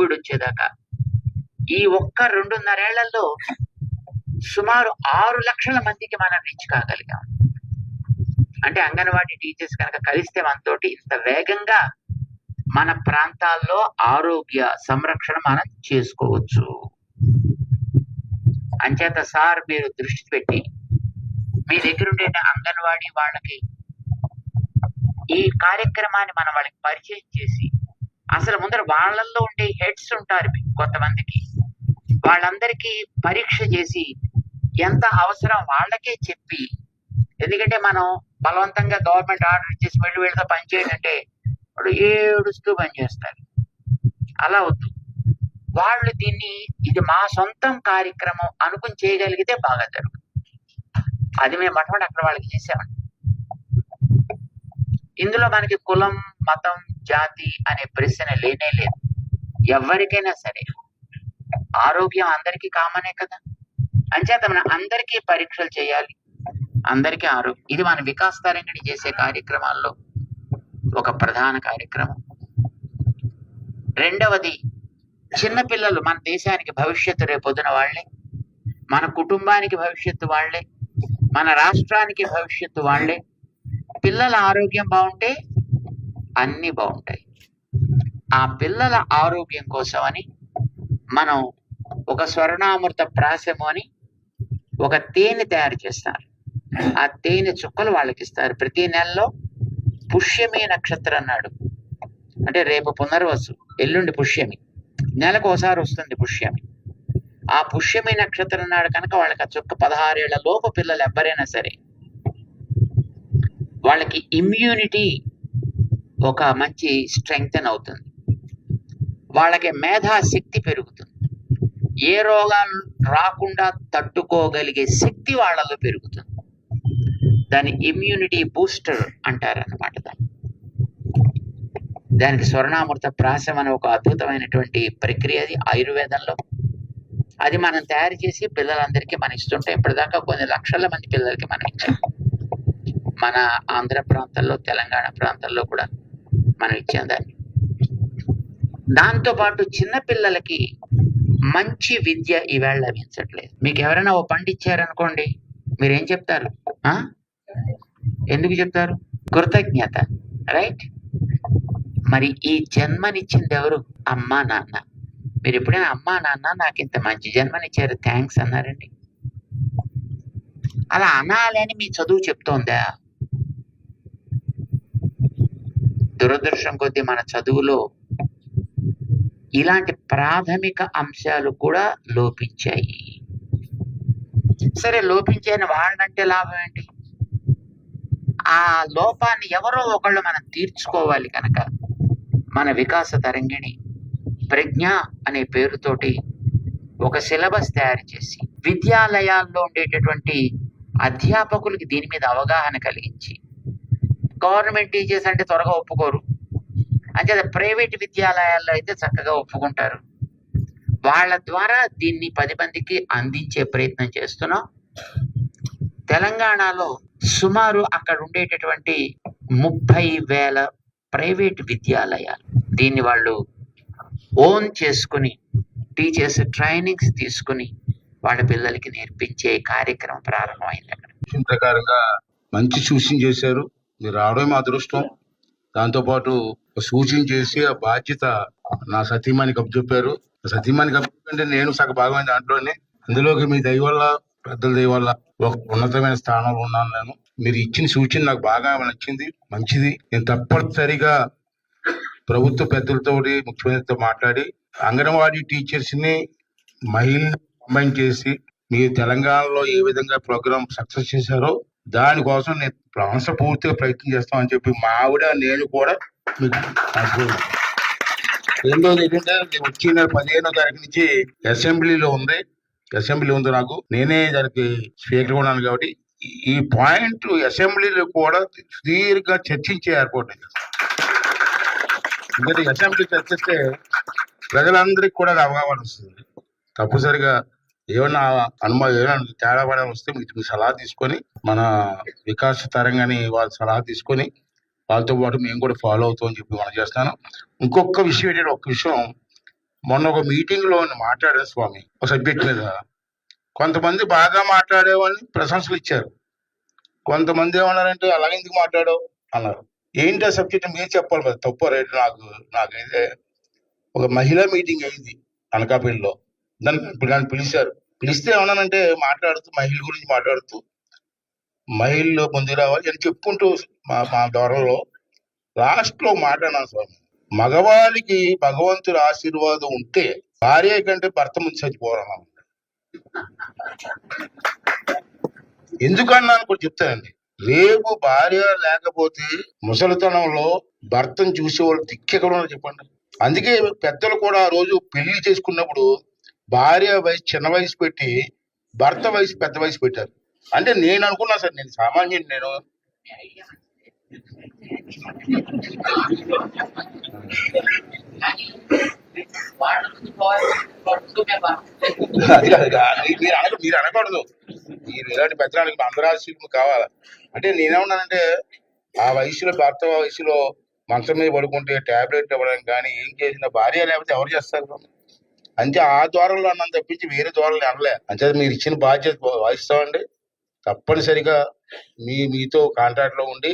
Covid వచ్చేదాకా ఈ ఒక్క రెండున్నరేళ్ళలో సుమారు ఆరు లక్షల మందికి మనం రీచ్ కాగలిగాం. అంటే అంగన్వాడీ టీచర్స్ కనుక కలిస్తే మనతోటి ఇంత వేగంగా మన ప్రాంతాల్లో ఆరోగ్య సంరక్షణ మనం చేసుకోవచ్చు. అంచేత సార్ మీరు దృష్టి పెట్టి మీ దగ్గర ఉండే అంగన్వాడీ వాళ్ళకి ఈ కార్యక్రమాన్ని మనం వాళ్ళకి పరిచయం చేసి అసలు ముందర వాళ్ళల్లో ఉండే హెడ్స్ ఉంటారు కొంతమందికి. వాళ్ళందరికీ పరీక్ష చేసి ఎంత అవసరం వాళ్ళకే చెప్పి ఎందుకంటే మనం బలవంతంగా గవర్నమెంట్ ఆర్డర్ ఇచ్చేసి వెళ్ళి వీళ్ళతో పనిచేయండి వాడు ఏడుస్తూ పనిచేస్తారు అలా వద్దు. వాళ్ళు దీన్ని ఇది మా సొంతం కార్యక్రమం అనుకుని చేయగలిగితే బాగా జరుగుతుంది. అది మేము మొట్టమొదటి అక్కడ వాళ్ళకి చేసామండి. ఇందులో మనకి కులం మతం జాతి అనే ప్రశ్న లేనే లేదు. ఎవరికైనా సరే. ఆరోగ్యం అందరికీ కామనే కదా? అంచేత మనం అందరికీ పరీక్షలు చేయాలి. అందరికీ ఆరోగ్యం ఇది మన వికాస్ తరంగిణి చేసే కార్యక్రమాల్లో ఒక ప్రధాన కార్యక్రమం. రెండవది చిన్నపిల్లలు మన దేశానికి భవిష్యత్తు రేపొద్దున వాళ్ళే. మన కుటుంబానికి భవిష్యత్తు వాళ్ళే. మన రాష్ట్రానికి భవిష్యత్తు వాళ్ళే. పిల్లల ఆరోగ్యం బాగుంటే అన్నీ బాగుంటాయి. ఆ పిల్లల ఆరోగ్యం కోసమని మనం ఒక స్వర్ణామృత ప్రాసము అని ఒక తేనె తయారు చేస్తారు. ఆ తేనె చుక్కలు వాళ్ళకి ఇస్తారు. ప్రతి నెలలో పుష్యమి నక్షత్రం అన్నాడు అంటే రేపు పునర్వసు ఎల్లుండి పుష్యమి నెలకు ఒకసారి వస్తుంది పుష్యమి. ఆ పుష్యమి నక్షత్రం నాడు కనుక వాళ్ళకి ఆ చుక్క పదహారేళ్ళ లోపు పిల్లలు ఎవరైనా సరే వాళ్ళకి ఇమ్యూనిటీ ఒక మంచి స్ట్రెంగ్త్ అవుతుంది. వాళ్ళకి మేధాశక్తి పెరుగుతుంది. ఏ రోగాలు రాకుండా తట్టుకోగలిగే శక్తి వాళ్ళలో పెరుగుతుంది. దాని ఇమ్యూనిటీ బూస్టర్ అంటారన్నమాట దాన్ని. దానికి స్వర్ణామృత ప్రాసం అనే ఒక అద్భుతమైనటువంటి ప్రక్రియ అది ఆయుర్వేదంలో. అది మనం తయారు చేసి పిల్లలందరికీ మనం ఇస్తుంటే ఇప్పటిదాకా కొన్ని లక్షల మంది పిల్లలకి మనం ఇచ్చాం. మన ఆంధ్ర ప్రాంతాల్లో తెలంగాణ ప్రాంతాల్లో కూడా. మనం ఇచ్చాం దాంతోపాటు చిన్నపిల్లలకి మంచి విద్య ఈవేళ లభించట్లేదు. మీకు ఎవరైనా ఓ పండు ఇచ్చారనుకోండి మీరేం చెప్తారు? ఆ? ఎందుకు చెప్తారు? కృతజ్ఞత రైట్? మరి ఈ జన్మనిచ్చింది ఎవరు? అమ్మా నాన్న. మీరు ఎప్పుడైనా అమ్మా నాన్న నాకు ఇంత మంచి జన్మనిచ్చారు థ్యాంక్స్ అన్నారండి. అలా అనాలని మీ చదువు చెప్తోందా? దురదృష్టం కొద్దీ మన చదువులో ఇలాంటి ప్రాథమిక అంశాలు కూడా లోపించాయి. సరే లోపించాయని వాళ్ళంటే లాభం ఏంటి? ఆ లోపాన్ని ఎవరో ఒకళ్ళు మనం తీర్చుకోవాలి కనుక మన వికాస తరంగిణి ప్రజ్ఞ అనే పేరుతోటి ఒక సిలబస్ తయారు చేసి విద్యాలయాల్లో ఉండేటటువంటి అధ్యాపకులకి దీని మీద అవగాహన కలిగించి గవర్నమెంట్ టీచర్స్ అంటే త్వరగా ఒప్పుకోరు. అంటే ప్రైవేట్ విద్యాలయాల్లో అయితే చక్కగా ఒప్పుకుంటారు. వాళ్ళ ద్వారా దీన్ని పది మందికి అందించే ప్రయత్నం చేస్తున్నాం. తెలంగాణలో సుమారు అక్కడ ఉండేటటువంటి ముప్పై వేల ప్రైవేట్ విద్యాలయాలు. దీన్ని వాళ్ళు ఓన్ చేసుకుని టీచర్స్ ట్రైనింగ్స్ తీసుకుని వాళ్ళ పిల్లలకి నేర్పించే కార్యక్రమం ప్రారంభమైంది అక్కడ. ప్రకారంగా మంచి సూచన చేశారు. మీరు రావడమే మా అదృష్టం. దాంతోపాటు ఒక సూచన చేసి ఆ బాధ్యత నా సతీమానికి అప్పచెప్పారు సతీమానికి అప్పచెప్పంటే నేను సగ భాగమైన దాంట్లోనే అందులోకి మీ దయ వల్ల పెద్దల దయ వల్ల ఒక ఉన్నతమైన స్థానంలో ఉన్నాను నేను. మీరు ఇచ్చిన సూచన నాకు బాగా నచ్చింది మంచిది. నేను తప్పనిసరిగా ప్రభుత్వ పెద్దలతో ముఖ్యమంత్రితో మాట్లాడి అంగన్వాడీ టీచర్స్ని మహిళలు కంబైన్ చేసి మీరు తెలంగాణలో ఏ విధంగా ప్రోగ్రామ్ సక్సెస్ చేశారో దానికోసం నేను ప్రాణ పూర్తిగా ప్రయత్నం చేస్తామని చెప్పి మా ఆవిడ నేను కూడా మీకు నాకు రెండోది ఏంటంటే నేను పదిహేనో తారీఖు నుంచి అసెంబ్లీలో ఉంది. అసెంబ్లీ ఉంది నాకు. నేనే దానికి స్పీకర్ ఉన్నాను కాబట్టి ఈ- పాయింట్ అసెంబ్లీలో కూడా సుదీర్ఘంగా చర్చించే ఏర్పాటు ఎందుకంటే అసెంబ్లీ చర్చిస్తే ప్రజలందరికీ కూడా అవగాహన వస్తుంది. తప్పనిసరిగా ఏమన్నా అనుమానం ఏమైనా తేడా పడే వస్తే మీకు మీ సలహా తీసుకొని మన వికాస తరంగాని వాళ్ళ సలహా తీసుకొని వాళ్ళతో పాటు మేము కూడా ఫాలో అవుతామని చెప్పి మనం చేస్తాను ఇంకొక విషయం ఏంటంటే ఒక విషయం. మొన్న ఒక మీటింగ్లో మాట్లాడారు స్వామి ఒక సబ్జెక్ట్ మీద. కొంతమంది బాగా మాట్లాడేవాళ్ళని ప్రశంసలు ఇచ్చారు. కొంతమంది ఏమన్నారంటే అలాగే ఎందుకు మాట్లాడావు? అన్నారు. ఏంటి ఆ సబ్జెక్ట్ మీరు చెప్పాలి మరి. తప్పు రైట్ నాకు నాకైతే. ఒక మహిళా మీటింగ్ అయింది అనకాపల్లిలో. దాన్ని ఇప్పుడు కానీ పిలిచారు పిలిస్తే ఏమన్నానంటే మాట్లాడుతూ మహిళ గురించి మాట్లాడుతూ మహిళలు ముందుకు రావాలి అని చెప్పుకుంటూ మా మా దొరలో లాస్ట్లో మాట్లాడినాను స్వామి. మగవాళ్ళకి భగవంతుడి ఆశీర్వాదం ఉంటే భార్య కంటే భర్త ముందు చచ్చిపోవాలన్నాను ఎందుకన్నాను కూడా చెప్తానండి. రేపు భార్య లేకపోతే ముసలితనంలో భర్తను చూసే వాళ్ళు దిక్కెక్కడ చెప్పండి. అందుకే పెద్దలు కూడా ఆ రోజు పెళ్ళి చేసుకున్నప్పుడు భార్య వయసు చిన్న వయసు పెట్టి భర్త వయసు పెద్ద వయసు పెట్టారు. అంటే నేను అనుకున్నా సార్ నేను సామాన్యుడు నేను. అది కాదు మీరు అనక మీరు అనకూడదు. మీరు ఇలాంటి పెద్దలానికి అందరూ ఆశీర్వాదం కావాలి? అంటే నేనేమన్నానంటే ఆ వయసులో భర్త వయసులో మంచం మీద పడుకుంటే టాబ్లెట్ ఇవ్వడం కానీ ఏం చేసినా భార్య లేకపోతే ఎవరు చేస్తారు? అంటే ఆ ద్వారంలో అన్నం తప్పించి వేరే ద్వారంలో అనలే. అంటే మీరు ఇచ్చిన బాధ్యత వహిస్తామండి తప్పనిసరిగా మీ మీతో కాంట్రాక్ట్లో ఉండి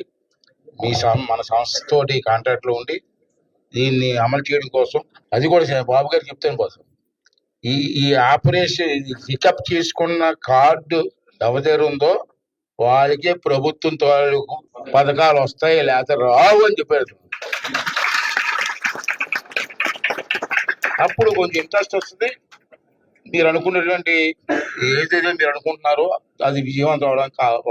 మీ సం- మన సంస్థతోటి కాంట్రాక్ట్లో ఉండి దీన్ని అమలు చేయడం కోసం అది కూడా బాబు గారు చెప్తాను కోసం ఈ ఈ ఆపరేషన్ పికప్ చేసుకున్న కార్డు ఎవరి ఉందో వాళ్ళకే ప్రభుత్వం తాలూకు పథకాలు వస్తాయి లేకపోతే రావు అని చెప్పారు. అప్పుడు కొంచెం ఇంట్రెస్ట్ వస్తుంది. మీరు అనుకున్నటువంటి ఏదైతే మీరు అనుకుంటున్నారో అది విజయవంతం అవడానికి